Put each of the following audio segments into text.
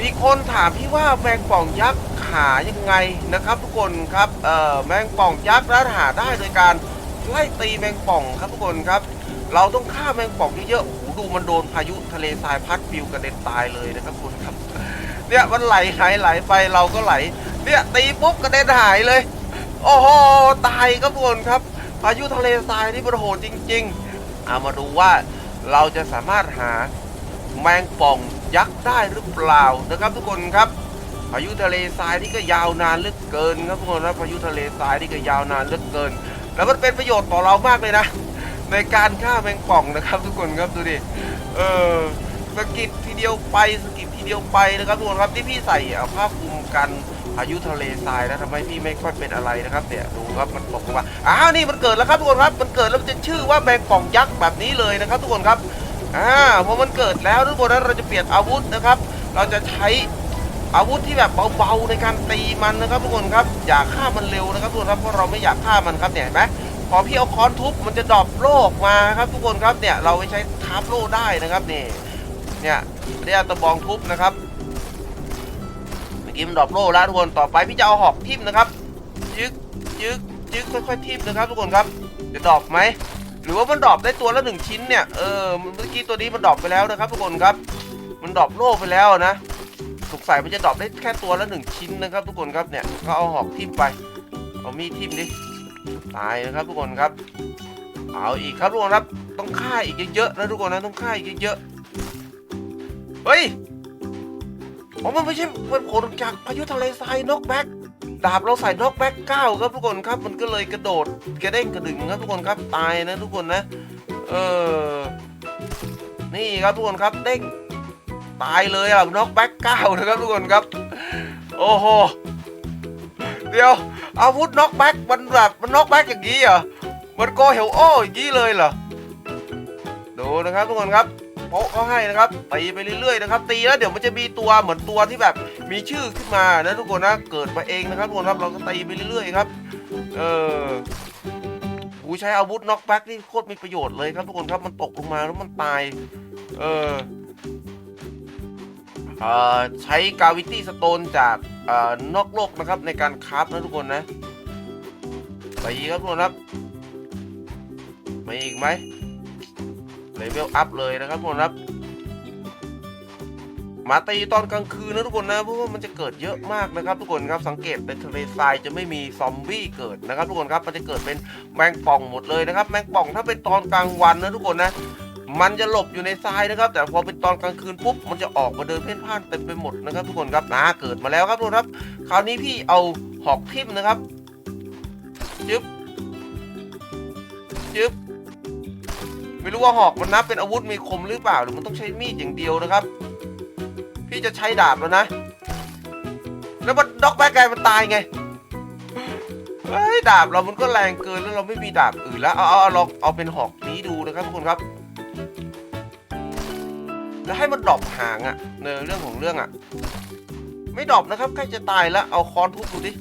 มีคนถามพี่ว่าแมงป่องยักษ์หายังไงนะครับ ทุกคนครับเอ่อแมงป่องยักษ์แล้วหาได้โดยการไล่ตีแมงป่องครับทุกคนครับ เราต้องฆ่าแมงป่องเยอะๆโอ้โหดูมันโดนพายุทะเลทรายพัดปิวกระเด็นตายเลยนะครับทุกคนครับ เนี่ยมันไหลไหลไหลไปเราก็ไหล เนี่ยตีปุ๊บกระเด็นหายเลย โอ้โหตายครับทุกคนครับพายุทะเลทรายนี่มันโหดจริง ๆ เอามาดูว่าเราจะสามารถหา แมงป่องยักษ์ได้หรือเปล่านะครับทุกคนครับพายุทะเลทรายนี่ก็ยาวนานเหลือเกินครับทุกคนนะพายุทะเลทรายนี่ก็ยาวนานเหลือเกิน แล้วมันเป็นประโยชน์ต่อเรามากเลยนะ ในการฆ่าแมงป่องนะครับทุกคนครับดูดิเออสกิดทีเดียวไปสกิดทีเดียวไปนะครับทุกคนครับที่พี่ใส่เอาผ้าคลุมกันพายุทะเลทรายนะทำให้พี่ไม่ค่อยเป็นอะไรนะครับเนี่ยดูครับมันตกลงมาอ้าวนี่มันเกิดแล้วครับทุกคนครับ มันเกิดแล้วมันจะชื่อว่าแมงป่องยักษ์แบบนี้เลยนะครับทุกคนครับ อ่าพอมันเกิดแล้วทุกคนนั้นเราจะเปลี่ยนอาวุธนะครับ เราจะใช้อาวุธที่แบบเบาๆในการตีมันนะครับทุกคนครับอย่าฆ่ามันเร็วนะครับทุกคนครับเพราะเราไม่อยากฆ่ามันครับเนี่ยเห็นไหมพอพี่เอาค้อนทุบมันจะดรอปโลกมาครับทุกคนครับเนี่ยเราไปใช้คราฟโลได้นะครับนี่เนี่ยเรียกตะบองทุบนะครับเมื่อกี้มันดรอปโลแล้วทุกคนต่อไปพี่จะเอาหอกทิ่มนะครับยึกยึกยึกค่อยๆทิ่มนะครับทุกคนครับจะดรอปไหม รือว่ามันดรอปได้ตัวละหนึ่งชิ้นเนี่ย เออ เมื่อกี้ตัวนี้มันดรอปไปแล้วนะครับทุกคนครับ มันดรอปโล่ไปแล้วนะ สงสัยมันจะดรอปได้แค่ตัวละหนึ่งชิ้นนะครับ ทุกคนครับ เนี่ย ก็เอาหอกทิ่มไป เอามีดทิ่มดิ ตายนะครับทุกคนครับ เอาอีกครับทุกคนครับ ต้องฆ่าอีกเยอะๆนะทุกคนนะ ต้องฆ่าอีกเยอะๆ เฮ้ย อ๋อ มันไม่ใช่เป็นผลจากพายุทะเลทรายนกแบ็ก ดาบเราใส่นกแบ็กเก้าครับทุกคนครับมันก็เลยกระโดดกระเด้งกระดึงครับทุกคนครับตายนะทุกคนนะ เออ นี่ครับทุกคนครับเด้งตายเลยอะน็อกแบ็กเก้านะครับทุกคนครับ โอ้โหเดี๋ยวอาวุธน็อกแบ็กมันแบบมันน็อกแบ็กอย่างนี้เหรอมันโกเฮลโออย่างนี้เลยเหรอดูนะครับทุกคนครับ โป๊ะเขาให้นะครับตีไปเรื่อยๆนะครับตีแล้วเดี๋ยวมันจะมีตัวเหมือนตัวที่แบบมีชื่อขึ้นมานะทุกคนนะเกิดมาเองนะครับทุกคนครับเราก็ตีไปเรื่อยๆครับ เออกูใช้อาวุธน็อกแบ็กนี่โคตรมีประโยชน์เลยครับทุกคนครับมันตกลงมาแล้วมันตาย เออใช้กาวิตี้สโตนจากอนอกโลกนะครับในการคราฟนะทุกคนนะไปอีกครับทุกคนครับไปอีกไหม เลเวลอัพเลยนะครับทุกคนครับ มาตีตอนกลางคืนนะทุกคนนะเพราะว่ามันจะเกิดเยอะมากนะครับ ทุกคนครับสังเกตในทะเลทรายจะไม่มีซอมบี้เกิดนะครับ ทุกคนครับมันจะเกิดเป็นแมงป่องหมดเลยนะครับ แมงป่องถ้าเป็นตอนกลางวันนะทุกคนนะมันจะหลบอยู่ในทรายนะครับ แต่พอเป็นตอนกลางคืนปุ๊บมันจะออกมาเดินเพ่นพ่านเต็มไปหมดนะครับ ทุกคนครับนะเกิดมาแล้วครับทุกคนครับ คราวนี้พี่เอาหอกทิ่มนะครับจึ๊บจึ๊บ ไม่รู้ว่าหอกมันนับเป็นอาวุธมีคมหรือเปล่าหรือมันต้องใช้มีดอย่างเดียวนะครับ พี่จะใช้ดาบแล้วนะ แล้วมันด็อกแบ็กไกมันตายไงเฮ้ยดาบเรามันก็แรงเกินแล้วเราไม่มีดาบอื่นแล้วเอาเอาเอาลองเอาเป็นหอกนี้ดูนะครับทุกคนครับ แล้วให้มันดรอปหางอะในเรื่องของเรื่องอะไม่ดรอปนะครับใกล้จะตายแล้วเอาค้อนทุบดูดิ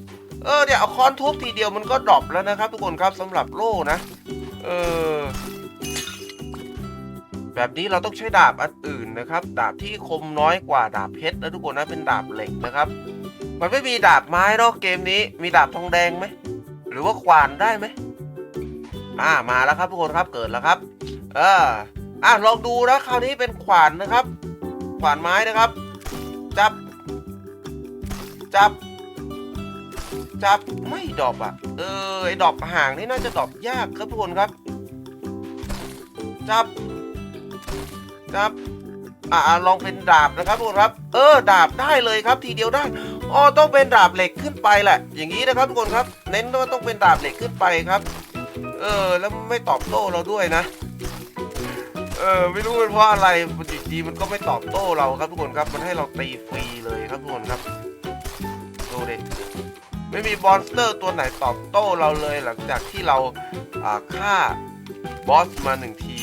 เออเนี่ยวเอาค้อนทุบทีเดียวมันก็ดรอปแล้วนะครับ ทุกคนครับสำหรับโล่นะ เออ แบบนี้เราต้องใช้ดาบอันอื่นนะครับ ดาบที่คมน้อยกว่าดาบเพชรนะทุกคนนะเป็นดาบเหล็กนะครับ มันไม่มีดาบไม้เนาะเกมนี้ มีดาบทองแดงไหมหรือว่าขวานได้ไหมอ่ามาแล้วครับทุกคนครับเกิดแล้วครับ เอออะลองดูนะคราวนี้เป็นขวานนะครับ ขวานไม้นะครับ จับ จับ จับไม่ดอปอะ เออไอดอปห่างนี่น่าจะดอปยากครับทุกคนครับ จับ จับอ่าลองเป็นดาบนะครับทุกคนครับ เออดาบได้เลยครับ ทีเดียวได้อ๋อต้องเป็นดาบเหล็กขึ้นไปแหละ อย่างนี้นะครับทุกคนครับ เน้นว่าต้องเป็นดาบเหล็กขึ้นไปครับ เออ แล้วไม่ตอบโต้เราด้วยนะ เออไม่รู้เป็นเพราะอะไรมันดีๆมันก็ไม่ตอบโต้เราครับทุกคนครับ มันให้เราตีฟรีเลยครับทุกคนครับดูดิไม่มีบอสเตอร์ตัวไหนตอบโต้เราเลยหลังจากที่เราอ่าฆ่าบอสมาหนึ่งที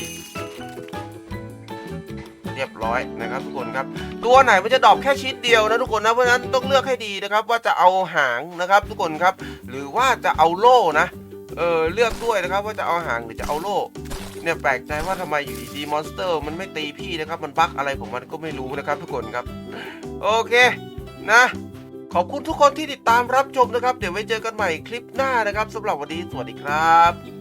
เรียบร้อยนะครับทุกคนครับตัวไหนมันจะดรอปแค่ชิ้นเดียวนะทุกคนนะเพราะฉะนั้นต้องเลือกให้ดีนะครับว่าจะเอาหางนะครับทุกคนครับ หรือว่าจะเอาโล่นะเออเลือกด้วยนะครับว่าจะเอาหางหรือจะเอาโล่เนี่ยแปลกใจว่าทำไมอยู่ดีๆมอนสเตอร์ มันไม่ตีพี่นะครับ มันบั๊กอะไรของมันก็ไม่รู้นะครับทุกคนครับ โอเคนะขอบคุณทุกคนที่ติดตามรับชมนะครับ เดี๋ยวไว้เจอกันใหม่คลิปหน้านะครับสำหรับวันนี้สวัสดีครับ